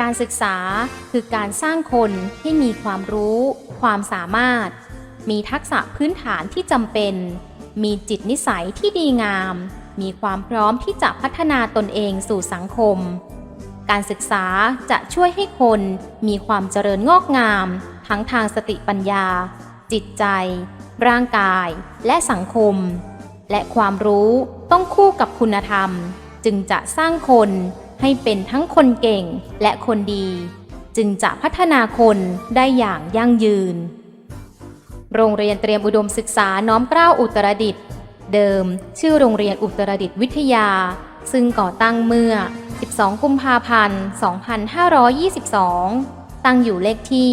การศึกษาคือการสร้างคนให้มีความรู้ ความสามารถ มีทักษะพื้นฐานที่จำเป็น มีจิตนิสัยที่ดีงาม มีความพร้อมที่จะพัฒนาตนเองสู่สังคม การศึกษาจะช่วยให้คนมีความเจริญงอกงาม ทั้งทางสติปัญญา จิตใจ ร่างกาย และสังคม และความรู้ต้องคู่กับคุณธรรม จึงจะสร้างคน ให้เป็นทั้งคนเก่งและคนดี จึงจะพัฒนาคนได้อย่างยั่งยืน โรงเรียนเตรียมอุดมศึกษาน้อมเกล้าอุตรดิตถ์เดิม ชื่อโรงเรียนอุตรดิตถ์วิทยา ซึ่งก่อตั้งเมื่อ 12 กุมภาพันธ์ 2522 ตั้งอยู่เลขที่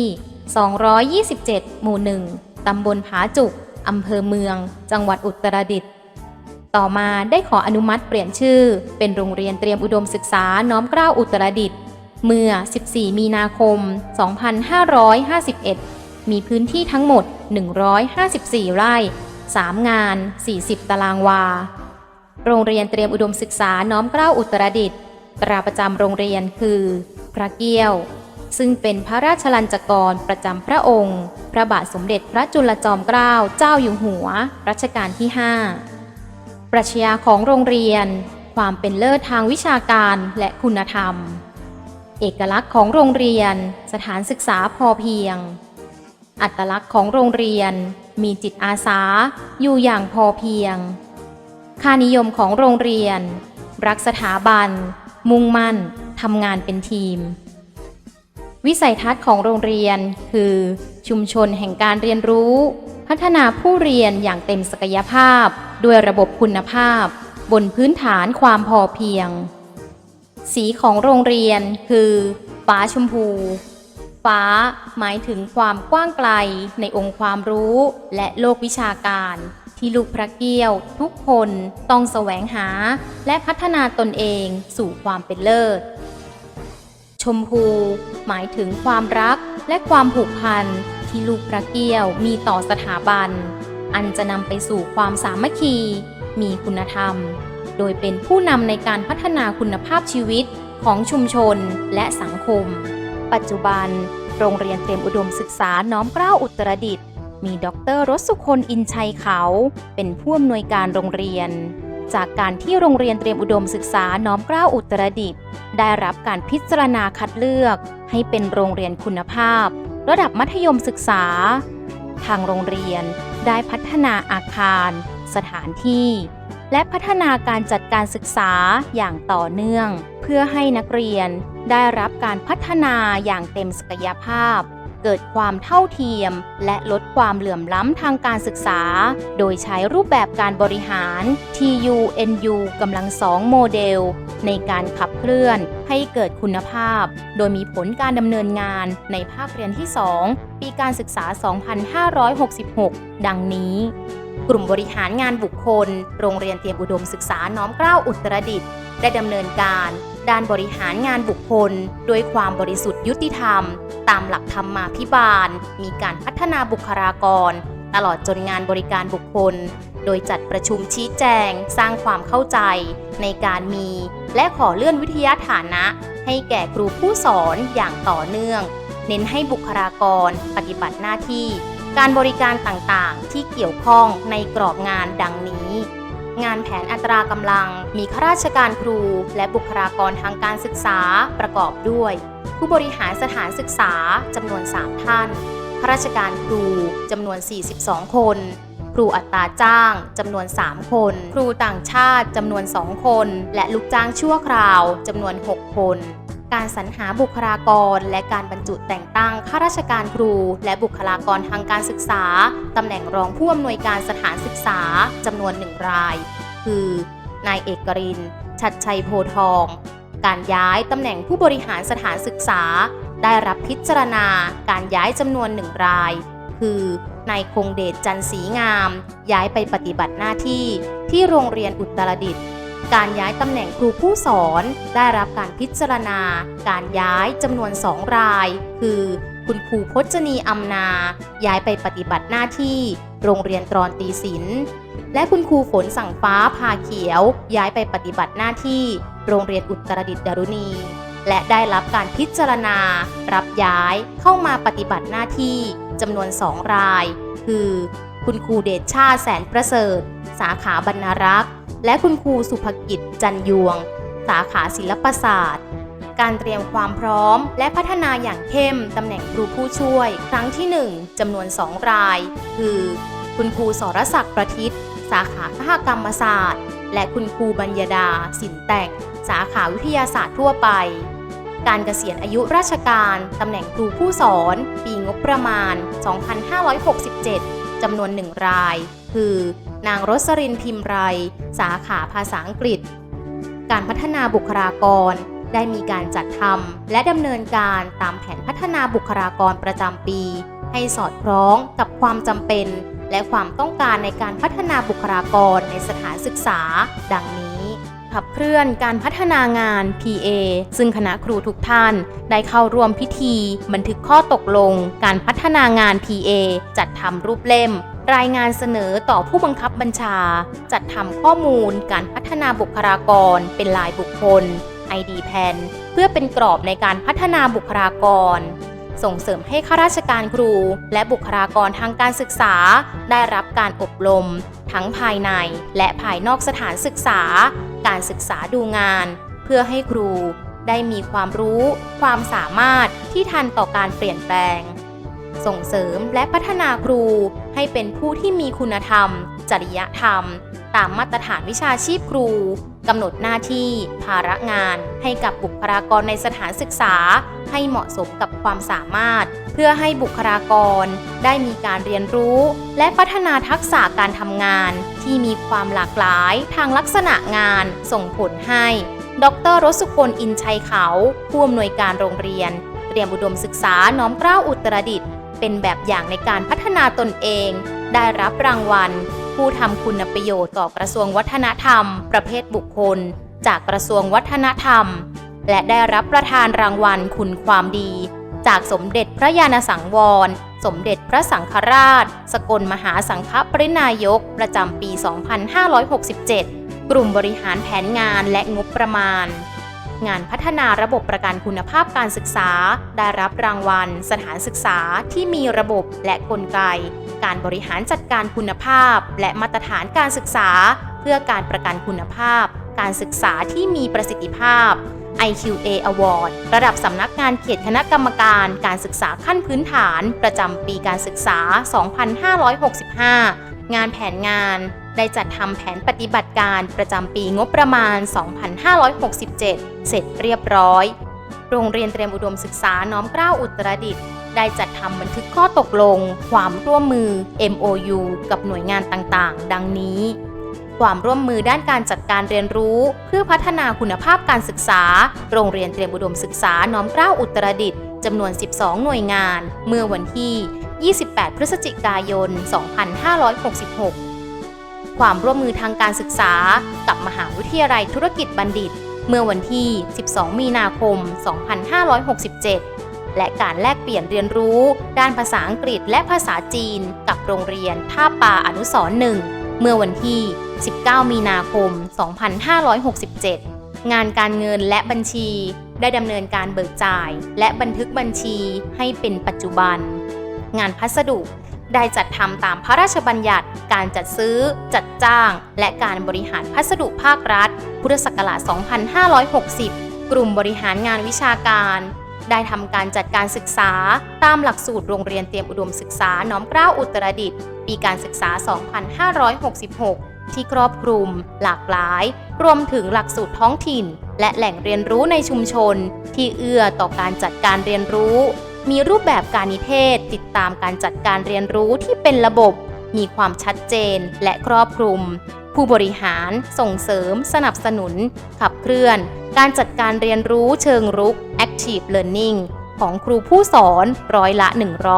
227 หมู่ 1 ตำบลผาจุก อำเภอเมือง จังหวัดอุตรดิตถ์ ต่อมาได้ขออนุมัติเปลี่ยนชื่อ เป็นโรงเรียนเตรียมอุดมศึกษาน้อมเกล้าอุตรดิตถ์เมื่อ 14 มีนาคม 2551 มีพื้นที่ทั้งหมด 154 ไร่ 3 งาน 40 ตารางวา โรงเรียนเตรียมอุดมศึกษาน้อมเกล้าอุตรดิตถ์ตราประจำโรงเรียนคือ พระเกี้ยว ซึ่งเป็นพระราชลัญจกรประจำพระองค์ พระบาทสมเด็จพระจุลจอมเกล้าเจ้าอยู่หัว รัชกาลที่ 5 ปรัชญาของโรงเรียน ความเป็นเลิศทางวิชาการและคุณธรรม เอกลักษณ์ของโรงเรียน สถานศึกษาพอเพียง อัตลักษณ์ของโรงเรียน มีจิตอาสา อยู่อย่างพอเพียง ค่านิยมของโรงเรียน รักสถาบัน มุ่งมั่นทำงานเป็นทีม วิสัยทัศน์ของโรงเรียนคือ ชุมชนแห่งการเรียนรู้ พัฒนาผู้เรียนอย่างเต็มศักยภาพ ด้วยระบบคุณภาพ บนพื้นฐานความพอเพียง สีของโรงเรียนคือ ฟ้าชมพู ฟ้าหมายถึงความกว้างไกลในองค์ความรู้และโลกวิชาการที่ลูกพระเกี้ยวทุกคนต้องแสวงหาและพัฒนาตนเองสู่ความเป็นเลิศ ชมพู หมายถึงความรักและความผูกพันที่ลูกพระเกี้ยวมีต่อสถาบัน อันจะนำไปสู่ความสามัคคี มีคุณธรรม โดยเป็นผู้นำในการพัฒนาคุณภาพชีวิตของชุมชนและสังคม ปัจจุบัน โรงเรียนเตรียมอุดมศึกษาน้อมเกล้าอุตรดิตถ์มีดรรสุคนอินชัยเขา เป็นผู้อำนวยการโรงเรียน จากการที่โรงเรียนเตรียมอุดมศึกษาน้อมเกล้าอุตรดิตถ์ได้รับการพิจารณาคัดเลือก ให้เป็นโรงเรียนคุณภาพ ระดับมัธยมศึกษา ทางโรงเรียน ได้พัฒนาอาคาร สถานที่ และพัฒนาการจัดการศึกษาอย่างต่อเนื่อง เพื่อให้นักเรียนได้รับการพัฒนาอย่างเต็มศักยภาพ เกิดความเท่าเทียม และลดความเหลื่อมล้ำทางการศึกษา โดยใช้รูปแบบการบริหาร TUNU กำลังสองโมเดล ในการขับเคลื่อนให้เกิดคุณภาพ โดยมีผลการดำเนินงานในภาคเรียนที่ 2 ปีการศึกษา 2566 ดังนี้ กลุ่มบริหารงานบุคคล โรงเรียนเตรียมอุดมศึกษาน้อมเกล้าอุตรดิตถ์ได้ดำเนินการ ด้านบริหารงานบุคคล ด้วยความบริสุทธิ์ยุติธรรม ตามหลักธรรมมาภิบาล มีการพัฒนาบุคลากร ตลอดจนงานบริการบุคคล โดยจัดประชุมชี้แจง สร้างความเข้าใจ ในการมี และขอเลื่อนวิทยาฐานะ ให้แก่ครูผู้สอนอย่างต่อเนื่อง เน้นให้บุคลากร ปฏิบัติหน้าที่ การบริการต่างๆ ที่เกี่ยวข้องในกรอบงานดังนี้ งานแผนอัตรากำลังมีข้าราชการครู และบุคลากรทางการศึกษาประกอบด้วย ผู้บริหารสถานศึกษาจำนวน 3 ท่านข้าราชการครูจำนวน 42 คนครูอัตราจ้างจำนวน 3 คน ครูต่างชาติจำนวน 2 คน และลูกจ้างชั่วคราวจำนวน 6 คน การสรรหาบุคลากร และการบรรจุแต่งตั้งข้าราชการครู และบุคลากรทางการศึกษา ตำแหน่งรองผู้อำนวยการสถานศึกษาจำนวนหนึ่งราย คือนายเอกริน ชัดชัยโพทอง การย้ายตำแหน่งผู้บริหารสถานศึกษา ได้รับพิจารณาการย้ายจำนวนหนึ่งราย คือนายคงเดชจันทร์สีงาม ย้ายไปปฏิบัติหน้าที่ที่โรงเรียนอุตรดิตถ์ การย้ายตำแหน่งครูผู้สอน ได้รับการพิจารณา การย้ายจำนวนสองราย คือ คุณครูพจนีอำนา ย้ายไปปฏิบัติหน้าที่ โรงเรียนตรอนตีศิลป์และคุณครูฝนสั่งฟ้าพาเขียว ย้ายไปปฏิบัติหน้าที่ โรงเรียนอุตรดิตดารุณี และได้รับการพิจารณา รับย้ายเข้ามาปฏิบัติหน้าที่จำนวนสองราย คือ คุณครูเดชชาแสนประเสริฐ สาขาบรรณรักษ์ และคุณครูสุภกิจจันยวง สาขาศิลปศาสตร์ การเตรียมความพร้อม และพัฒนาอย่างเข้มตำแหน่งครูผู้ช่วย ครั้งที่ 1จำนวน 2 ราย คือ คุณครูสรศักดิ์ประทิตสาขาคหกรรมศาสตร์ และคุณครูบัญญดา สินแต่ง สาขาวิทยาศาสตร์ทั่วไป การเกษียณอายุราชการ ตำแหน่งครูผู้สอน ปีงบประมาณ 2567 จำนวนหนึ่งราย คือ นางรสรินพิมพ์ไร สาขาภาษาอังกฤษ การพัฒนาบุคลากร ได้มีการจัดทำและดำเนินการตามแผนพัฒนาบุคลากรประจำปี ให้สอดคล้องกับความจำเป็น และความต้องการในการพัฒนาบุคลากรในสถานศึกษา ดังนี้ ขับเคลื่อนการพัฒนางาน PA ซึ่งคณะครูทุกท่านได้เข้าร่วมพิธี บันทึกข้อตกลง การพัฒนางาน PA จัดทำรูปเล่ม รายงานเสนอต่อผู้บังคับบัญชา จัดทำข้อมูลการพัฒนาบุคลากร เป็นลายบุคคล ID p a n เพื่อเป็นกรอบในการพัฒนาบุคลากร ส่งเสริมให้ข้าราชการครู และบุคลากรทางการศึกษา ได้รับการอบรม ทั้งภายในและภายนอกสถานศึกษา การศึกษาดูงาน เพื่อให้ครู ได้มีความรู้ ความสามารถที่ทันต่อการเปลี่ยนแปลง ส่งเสริมและพัฒนาครู ให้เป็นผู้ที่มีคุณธรรม จริยธรรม ตามมาตรฐานวิชาชีพครูกำหนดหน้าที่ ภาระงาน ให้กับบุคลากรในสถานศึกษา ให้เหมาะสมกับความสามารถ เพื่อให้บุคลากร ได้มีการเรียนรู้ และพัฒนาทักษะการทำงาน ที่มีความหลากหลายทางลักษณะงาน ส่งผลให้ ดรรสุคนอินชัยเขา ผู้อำนวยการโรงเรียน เตรียมอุดมศึกษาน้อมเกล้าอุตรดิตถ์ เป็นแบบอย่างในการพัฒนาตนเอง ได้รับรางวัล ผู้ทำคุณประโยชน์ต่อกระทรวงวัฒนธรรม ประเภทบุคคล จากกระทรวงวัฒนธรรม และได้รับประทานรางวัลคุณความดี จากสมเด็จพระยาณสังวร สมเด็จพระสังฆราช สกลมหาสังฆปรินายก ประจำปี 2567 กลุ่มบริหารแผนงานและงบประมาณ งานพัฒนาระบบประกันคุณภาพการศึกษา ได้รับรางวัล สถานศึกษาที่มีระบบและกลไก การบริหารจัดการคุณภาพ และมาตรฐานการศึกษา เพื่อการประกันคุณภาพ การศึกษาที่มีประสิทธิภาพ IQA Award ระดับสำนักงานเขตคณะกรรมการการศึกษาขั้นพื้นฐาน ประจำปีการศึกษา 2565 งานแผนงาน ได้จัดทำแผนปฏิบัติการประจำปีงบประมาณ 2567 เสร็จเรียบร้อย โรงเรียนเตรียมอุดมศึกษาน้อมเกล้าอุตรดิตถ์ได้จัดทำบันทึกข้อตกลง ความร่วมมือ MOU กับหน่วยงานต่างๆ ดังนี้ ความร่วมมือด้านการจัดการเรียนรู้ เพื่อพัฒนาคุณภาพการศึกษา โรงเรียนเตรียมอุดมศึกษาน้อมเกล้าอุตรดิตถ์ จำนวน 12 หน่วยงาน เมื่อวันที่ 28 พฤศจิกายน 2566 ความร่วมมือทางการศึกษากับมหาวิทยาลัยธุรกิจบัณฑิต เมื่อวันที่ 12 มีนาคม 2567 และการแลกเปลี่ยนเรียนรู้ ด้านภาษาอังกฤษและภาษาจีน กับโรงเรียนท่าป่าอนุสรณ์หนึ่งเมื่อวันที่ 19 มีนาคม 2567 งานการเงินและบัญชี ได้ดำเนินการเบิกจ่าย และบันทึกบัญชีให้เป็นปัจจุบัน งานพัสดุได้จัดทำตามพระราชบัญญัติ การจัดซื้อ จัดจ้าง และการบริหารพัสดุภาครัฐ พุทธศักราช 2560 กลุ่มบริหารงานวิชาการ ได้ทำการจัดการศึกษา ตามหลักสูตรโรงเรียนเตรียมอุดมศึกษาน้อมเกล้าอุตรดิตถ์ปีการศึกษา 2566 ที่ครอบคลุม หลากหลาย รวมถึงหลักสูตรท้องถิ่น และแหล่งเรียนรู้ในชุมชน ที่เอื้อต่อการจัดการเรียนรู้ มีรูปแบบการนิเทศ ติดตามการจัดการเรียนรู้ที่เป็นระบบ มีความชัดเจนและครอบคลุม ผู้บริหาร ส่งเสริม สนับสนุน ขับเคลื่อน การจัดการเรียนรู้เชิงรุก Active Learning ของครูผู้สอนร้อยละ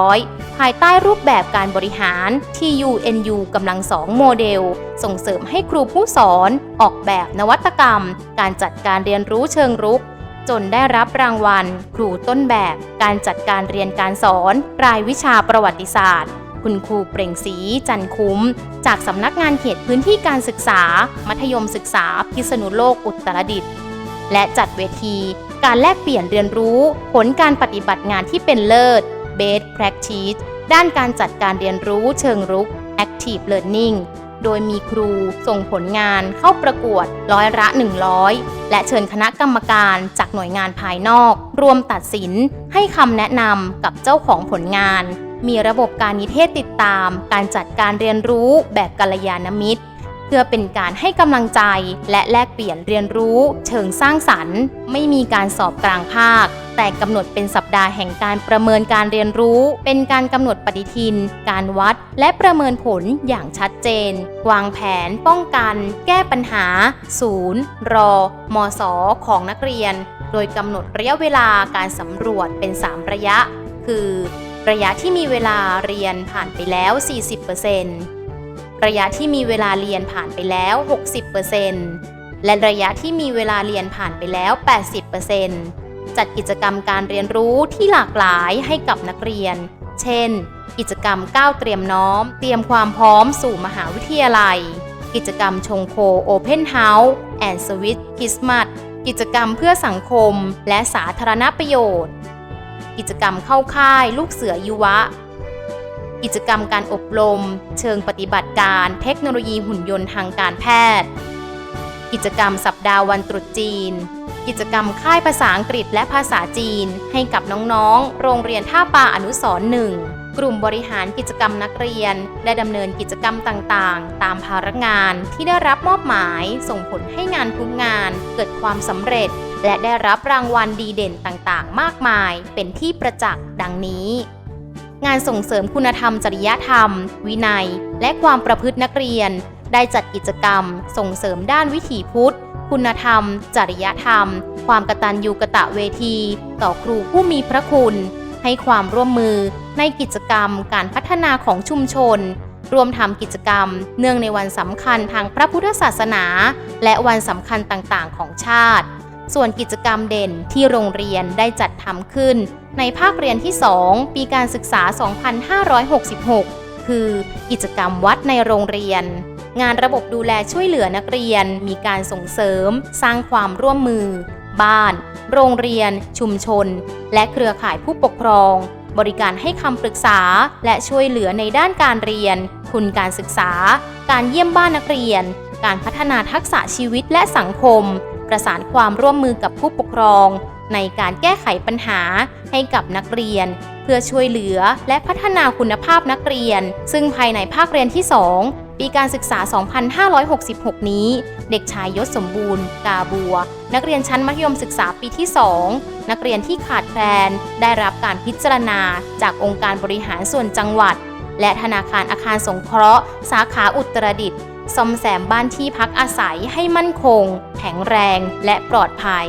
100 ภายใต้รูปแบบการบริหาร TUNU กำลังสองโมเดล ส่งเสริมให้ครูผู้สอนออกแบบนวัตกรรม การจัดการเรียนรู้เชิงรุก จนได้รับรางวัล ครูต้นแบบ การจัดการเรียนการสอน รายวิชาประวัติศาสตร์ คุณครูเปล่งศรีจันคุ้ม จากสำนักงานเขตพื้นที่การศึกษา มัธยมศึกษา พิษณุโลกอุตรดิตถ์และจัดเวที การแลกเปลี่ยนเรียนรู้ ผลการปฏิบัติงานที่เป็นเลิศ Best Practice ด้านการจัดการเรียนรู้เชิงรุก Active Learning โดยมีครูส่งผลงานเข้าประกวดร้อยละ 100 และเชิญคณะกรรมการจากหน่วยงานภายนอก รวมตัดสินให้คำแนะนำกับเจ้าของผลงาน มีระบบการนิเทศติดตาม การจัดการเรียนรู้แบบกัลยาณมิตร พื่อเป็นการให้กำลังใจ และแลกเปลี่ยนเรียนรู้ เชิงสร้างสรรค์ ไม่มีการสอบกลางภาค แต่กำหนดเป็นสัปดาห์แห่งการประเมินการเรียนรู้ เป็นการกำหนดปฏิทิน การวัด และประเมินผลอย่างชัดเจน วางแผน ป้องกัน แก้ปัญหา ศูนย์ รอ มสของนักเรียน โดยกำหนดระยะเวลาการสำรวจเป็น 3 ระยะ คือ ระยะที่มีเวลาเรียนผ่านไปแล้ว 40% ระยะที่มีเวลาเรียนผ่านไปแล้ว 60%และระยะที่มีเวลาเรียนผ่านไปแล้ว 80%จัดกิจกรรมการเรียนรู้ที่หลากหลายให้กับนักเรียน เช่น กิจกรรมก้าวเตรียมน้อม เตรียมความพร้อมสู่มหาวิทยาลัย กิจกรรมชงโคโอเพนเฮาส์แอนด์สวิตคริสต์มาสกิจกรรมเพื่อสังคมและสาธารณประโยชน์ กิจกรรมเข้าค่ายลูกเสือยุวะ กิจกรรมการอบรม เชิงปฏิบัติการ เทคโนโลยีหุ่นยนต์ทางการแพทย์ กิจกรรมสัปดาห์วันตรุษจีน กิจกรรมค่ายภาษาอังกฤษและภาษาจีน ให้กับน้องๆ โรงเรียนท่าปาอนุสร์หนึ่งกลุ่มบริหารกิจกรรมนักเรียน ได้ดำเนินกิจกรรมต่างๆ ตามภาระงานที่ได้รับมอบหมายส่งผลให้งานทุกงาน เกิดความสำเร็จ และได้รับรางวัลดีเด่นต่างๆ มากมาย เป็นที่ประจักษ์ดังนี้ งานส่งเสริมคุณธรรมจริยธรรม วินัย และความประพฤตินักเรียน ได้จัดกิจกรรม ส่งเสริมด้านวิถีพุทธ คุณธรรม จริยธรรม ความกตัญญูกะตะเวที ต่อครูผู้มีพระคุณ ให้ความร่วมมือในกิจกรรมการพัฒนาของชุมชน รวมทำกิจกรรม เนื่องในวันสำคัญทางพระพุทธศาสนา และวันสำคัญต่างๆ ของชาติ ส่วนกิจกรรมเด่นที่โรงเรียนได้จัดทำขึ้น ในภาคเรียนที่ 2 ปีการศึกษา 2566 คือกิจกรรมวัดในโรงเรียน งานระบบดูแลช่วยเหลือนักเรียน มีการส่งเสริม สร้างความร่วมมือ บ้าน โรงเรียน ชุมชน และเครือข่ายผู้ปกครอง บริการให้คำปรึกษา และช่วยเหลือในด้านการเรียน ทุนการศึกษา การเยี่ยมบ้านนักเรียน การพัฒนาทักษะชีวิตและสังคม ประสานความร่วมมือกับผู้ปกครอง ในการแก้ไขปัญหาให้กับนักเรียน เพื่อช่วยเหลือและพัฒนาคุณภาพนักเรียน ซึ่งภายในภาคเรียนที่ 2 ปีการศึกษา 2566 นี้ เด็กชายยศสมบูรณ์ กาบัว นักเรียนชั้นมัธยมศึกษาปีที่ 2 นักเรียนที่ขาดแคลน ได้รับการพิจารณาจากองค์การบริหารส่วนจังหวัด และธนาคารอาคารสงเคราะห์ สาขาอุตรดิตถ์ ซ่อมแซมบ้านที่พักอาศัยให้มั่นคง แข็งแรงและปลอดภัย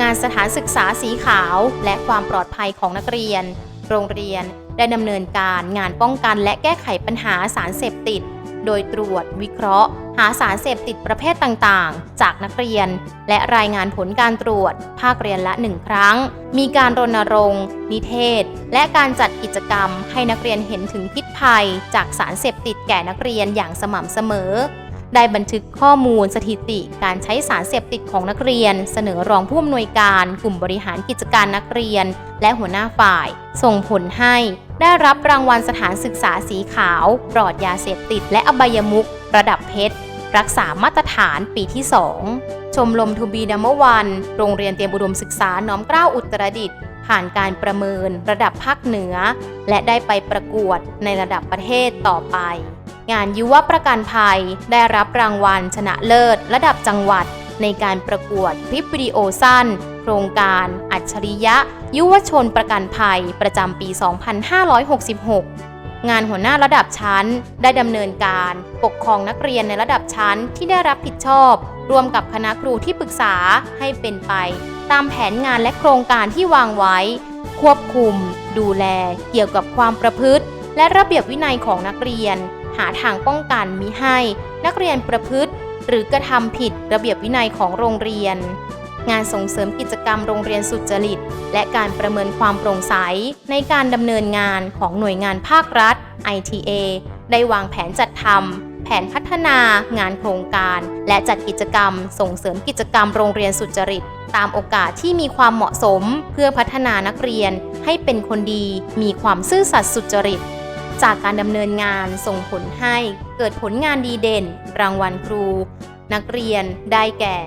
งานสถานศึกษาสีขาวและความปลอดภัยของนักเรียน โรงเรียนได้ดำเนินการงานป้องกันและแก้ไขปัญหาสารเสพติด โดยตรวจวิเคราะห์ หาสารเสพติดประเภทต่างๆ จากนักเรียน และรายงานผลการตรวจ ภาคเรียนละหนึ่งครั้ง มีการรณรงค์ นิเทศ และการจัดกิจกรรม ให้นักเรียนเห็นถึงพิษภัย จากสารเสพติดแก่นักเรียนอย่างสม่ำเสมอ ได้บันทึกข้อมูลสถิติการใช้สารเสพติดของนักเรียน เสนอรองผู้อำนวยการ กลุ่มบริหารกิจการนักเรียน และหัวหน้าฝ่าย ส่งผลให้ได้รับรางวัลสถานศึกษาสีขาว ปลอดยาเสพติดและอบายมุกระดับเพชร รักษามาตรฐานปีที่ 2 ชมรมทูบีดัมเมวัน โรงเรียนเตรียมอุดมศึกษาน้อมเกล้าอุตรดิตถ์ผ่านการประเมินระดับภาคเหนือ และได้ไปประกวดในระดับประเทศต่อไป งานยุวประกันภัยได้รับรางวัลชนะเลิศ ระดับจังหวัด ในการประกวดคลิปวิดีโอสั้น โครงการ อัจฉริยะ ยุวชนประกันภัยประจำปี 2566 งานหัวหน้าระดับชั้นได้ดำเนินการ ปกครองนักเรียนในระดับชั้นที่ได้รับผิดชอบร่วมกับคณะครูที่ปรึกษาให้เป็นไป ตามแผนงานและโครงการที่วางไว้ ควบคุม ดูแล เกี่ยวกับความประพฤติ และระเบียบวินัยของนักเรียน หาทางป้องกันมิให้ นักเรียนประพฤติ หรือกระทำผิดระเบียบวินัยของโรงเรียน งานส่งเสริมกิจกรรมโรงเรียนสุจริต และการประเมินความโปร่งใสในการดำเนินงานของหน่วยงานภาครัฐ ITA ได้วางแผนจัดทำ แผนพัฒนางานโครงการ และจัดกิจกรรม ส่งเสริมกิจกรรมโรงเรียนสุจริต ตามโอกาสที่มีความเหมาะสม เพื่อพัฒนานักเรียนให้เป็นคนดี มีความซื่อสัตย์สุจริต จากการดำเนินงานส่งผลให้เกิดผลงานดีเด่น รางวัลครู นักเรียนได้แก่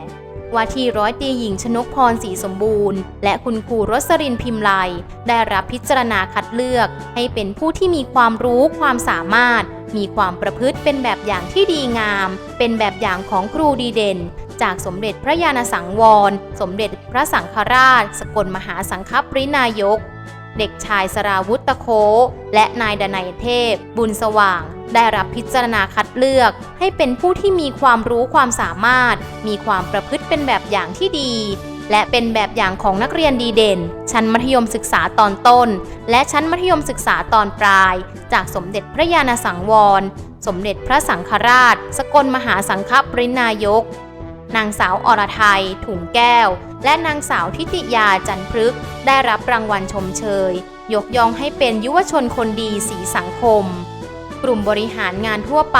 ว่าที่ร้อยตีหญิงชนกพรศรีสมบูรณ์ และคุณครูรสรินพิมไลยได้รับพิจารณาคัดเลือก ให้เป็นผู้ที่มีความรู้ความสามารถ มีความประพฤติเป็นแบบอย่างที่ดีงาม เป็นแบบอย่างของครูดีเด่น จากสมเด็จพระยาณสังวร สมเด็จพระสังฆราช สกลมหาสังฆปรินายก เด็กชายสราวุธตะโค และนายดนัยเทพ บุญสว่าง ได้รับพิจารณาคัดเลือก ให้เป็นผู้ที่มีความรู้ความสามารถ มีความประพฤติเป็นแบบอย่างที่ดี และเป็นแบบอย่างของนักเรียนดีเด่น ชั้นมัธยมศึกษาตอนต้น และชั้นมัธยมศึกษาตอนปลาย จากสมเด็จพระยาณสังวร สมเด็จพระสังฆราช สกลมหาสังฆปรินายก นางสาวอรไทยถุงแก้ว และนางสาวทิติยาจันพฤกษ์ได้รับรางวัลชมเชย ยกย่องให้เป็นยุวชนคนดีสีสังคม กลุ่มบริหารงานทั่วไป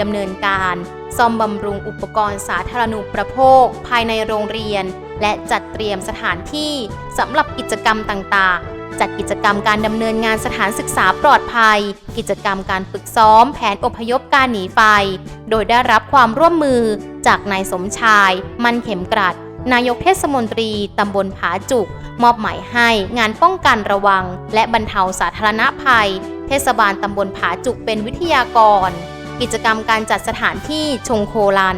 ดำเนินการซ่อมบำรุงอุปกรณ์สาธารณูปโภค ภายในโรงเรียน และจัดเตรียมสถานที่สำหรับกิจกรรมต่างๆ จัดกิจกรรมการดำเนินงานสถานศึกษาปลอดภัย กิจกรรมการฝึกซ้อมแผนอพยพการหนีไฟ โดยได้รับความร่วมมือจากนายสมชาย มันเข็มกรัด นายกเทศมนตรีตำบลผาจุก มอบหมายให้งานป้องกันระวัง และบรรเทาสาธารณภัย เทศบาลตำบลผาจุกเป็นวิทยากรกิจกรรมการจัดสถานที่ชงโคลัน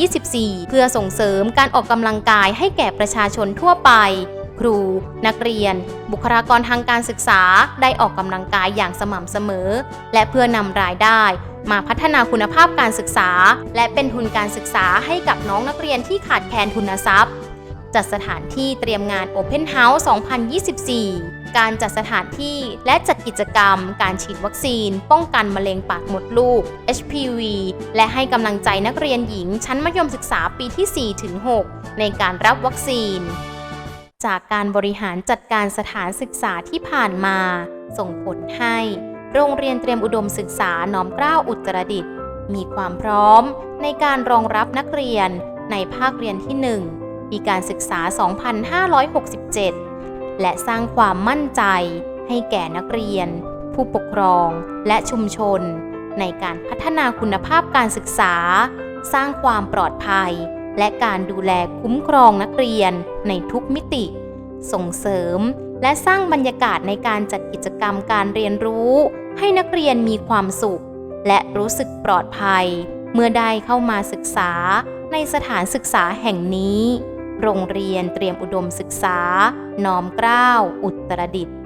2024 เพื่อส่งเสริมการออกกำลังกายให้แก่ประชาชนทั่วไป ครู นักเรียน บุคลากรทางการศึกษาได้ออกกำลังกายอย่างสม่ำเสมอ และเพื่อนำรายได้ มาพัฒนาคุณภาพการศึกษา และเป็นทุนการศึกษาให้กับน้องนักเรียนที่ขาดแคลนทุนทรัพย์ จัดสถานที่เตรียมงาน Open House 2024 การจัดสถานที่และจัดกิจกรรม การฉีดวัคซีน ป้องกันมะเร็งปากมดลูก HPV และให้กำลังใจนักเรียนหญิงชั้นมัธยมศึกษาปีที่ 4-6 ในการรับวัคซีน จากการบริหารจัดการสถานศึกษาที่ผ่านมา ส่งผลให้ โรงเรียนเตรียมอุดมศึกษาน้อมเกล้าอุตรดิตถ์มีความพร้อมในการรองรับนักเรียนในภาคเรียนที่ 1 ปีการศึกษา 2567 และสร้างความมั่นใจให้แก่นักเรียน ผู้ปกครองและชุมชน ในการพัฒนาคุณภาพการศึกษา สร้างความปลอดภัย และการดูแลคุ้มครองนักเรียนในทุกมิติ ส่งเสริม และสร้างบรรยากาศในการจัดกิจกรรมการเรียนรู้ ให้นักเรียนมีความสุข และรู้สึกปลอดภัย เมื่อได้เข้ามาศึกษาในสถานศึกษาแห่งนี้ โรงเรียนเตรียมอุดมศึกษา น้อมเกล้า อุตรดิตถ์